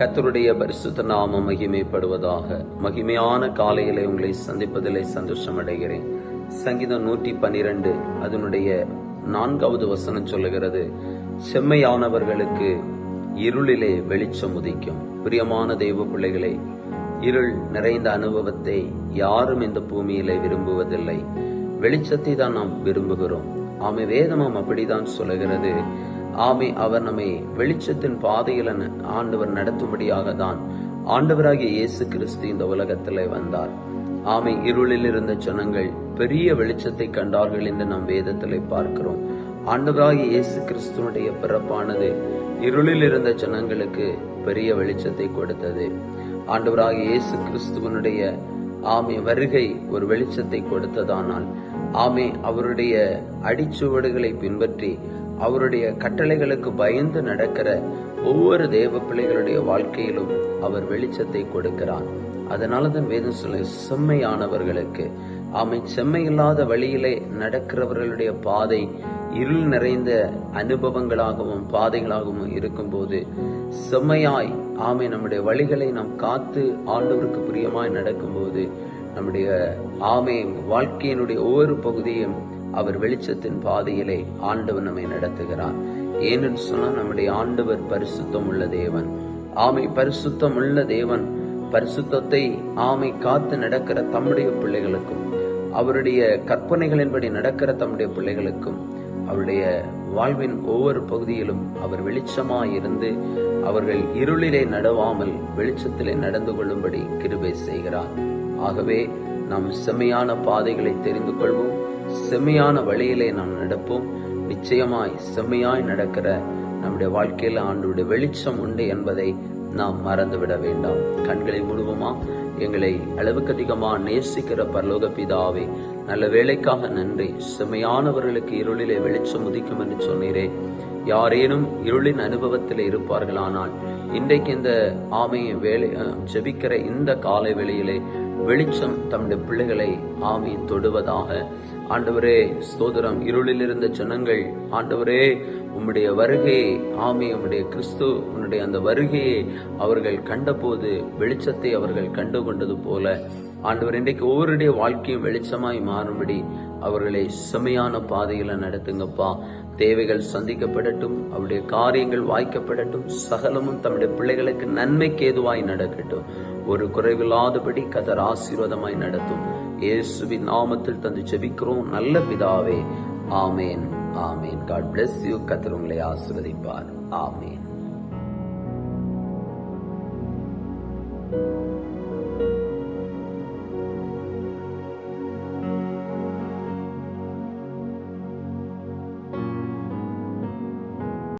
கத்தருடைய பரிசுத்த நாமம் மகிமைப்படுவதாக. மகிமையான காலையிலே உங்களை சந்திப்பதிலே சந்தோஷம் அடைகிறேன். சங்கீதம் நூற்றி பன்னிரண்டு அதனுடைய நான்காவது வசனம் சொல்லுகிறது செம்மையானவர்களுக்கு இருளிலே வெளிச்சம் உதிக்கும். பிரியமான தெய்வ பிள்ளைகளை இருள் நிறைந்த அனுபவத்தை யாரும் இந்த பூமியிலே விரும்புவதில்லை. வெளிச்சத்தை தான் நாம் விரும்புகிறோம். ஆமை வேதமும் அப்படிதான் சொல்லுகிறது. ஆமை அவர் நம்மை வெளிச்சத்தின் பாதையில் ஆண்டவர் நடத்தும்படியாக தான் ஆண்டவராகிய இயேசு கிறிஸ்து இந்த உலகத்தில் வந்தார். ஆமை இருளில் இருந்த ஜனங்கள் பெரிய வெளிச்சத்தை கண்டார்கள் என்று நாம் வேதத்தில் பார்க்கிறோம். ஆண்டவராகிய இயேசு கிறிஸ்துவனுடைய பிறப்பானது இருளில் இருந்த ஜனங்களுக்கு பெரிய வெளிச்சத்தை கொடுத்தது. ஆண்டவராகிய இயேசு கிறிஸ்துவனுடைய ஆமை வருகை ஒரு வெளிச்சத்தை கொடுத்ததானால் ஆமை அவருடைய அடிச்சுவடுகளை பின்பற்றி அவருடைய கட்டளைகளுக்கு பயந்து நடக்கிற ஒவ்வொரு தேவ பிள்ளைகளுடைய வாழ்க்கையிலும் அவர் வெளிச்சத்தை கொடுக்கிறார். அதனால தான் வேதம் சொல்ல செம்மையானவர்களுக்கு. ஆமை செம்மையில்லாத வழியிலே நடக்கிறவர்களுடைய பாதை இருள் நிறைந்த அனுபவங்களாகவும் பாதைகளாகவும் இருக்கும்போது செம்மையாய் ஆமை நம்முடைய வழிகளை நாம் காத்து ஆண்டவருக்கு பிரியமாய் நடக்கும்போது நம்முடைய ஆமை வாழ்க்கையினுடைய ஒவ்வொரு பகுதியும் அவர் வெளிச்சத்தின் பாதையிலே ஆண்டவர் நம்மை நடத்துகிறார். ஏனென்று சொன்னால் நம்முடைய ஆண்டவர் பரிசுத்தம் உள்ள தேவன். ஆமை பரிசுத்தம் உள்ள தேவன். பரிசுத்தத்தை ஆமை காத்து நடக்கிற தம்முடைய பிள்ளைகளுக்கும் அவருடைய கற்பனைகளின்படி நடக்கிற தம்முடைய பிள்ளைகளுக்கும் அவருடைய வாழ்வின் ஒவ்வொரு பகுதியிலும் அவர் வெளிச்சமாய் இருந்து அவர்கள் இருளிலே நடவாமல் வெளிச்சத்திலே நடந்து கொள்ளும்படி கிருபை செய்கிறார். ஆகவே நாம் செம்மையான பாதைகளை தெரிந்து கொள்வோம். செம்மையான வழியிலே நாம் நடப்போம். நிச்சயமாய் செம்மையாய் நடக்கிற நம்முடைய வாழ்க்கையில் ஆண்டுடைய வெளிச்சம் உண்டு என்பதை நாம் மறந்துவிட வேண்டாம். கண்களை முழுவமா எங்களை அளவுக்கு அதிகமா நேசிக்கிற பரலோக பிதாவே நல்ல வேலைக்காக நன்றி. செம்மையானவர்களுக்கு இருளிலே வெளிச்சம் உதிக்கும் என்று சொன்னீரே. யாரேனும் இருளின் அனுபவத்தில் இருப்பார்களானால் இன்றைக்கு இந்த ஆமையை வேலை ஜெபிக்கிற இந்த காலை வேளையிலே வெளிச்சம் தம்முடைய பிள்ளைகளை ஆமை தொடுவதாக. ஆண்டவரே ஸ்தோதரம் இருளில் இருந்த ஜனங்கள் ஆண்டவரே உம்முடைய வருகையை ஆமை உம்முடைய கிறிஸ்து உன்னுடைய அந்த வருகையை அவர்கள் கண்டபோது வெளிச்சத்தை அவர்கள் கண்டு கொண்டது போல. ஆண்டவர் இன்றைக்கு ஒவ்வொருடைய வாழ்க்கையும் வெளிச்சமாய் மாறும்படி அவர்களை செமையான பாதையில நடத்துங்கப்பா. தேவைகள் சந்திக்கப்படட்டும் அவருடைய காரியங்கள் வாய்க்கப்படட்டும் சகலமும் தம்முடைய பிள்ளைகளுக்கு நன்மைக்கு ஏதுவாய் நடக்கட்டும். ஒரு குறைவில்லாதபடி கதர் ஆசீர்வாதமாய் நடத்தும். இயேசுவின் நாமத்தில் தந்து ஜெபிக்கிறோம். நல்ல பிதாவே ஆமேன் ஆமேன். காட் பிளஸ் யூ கத்தர் உங்களை ஆசிர்வதிப்பார். ஆமேன்.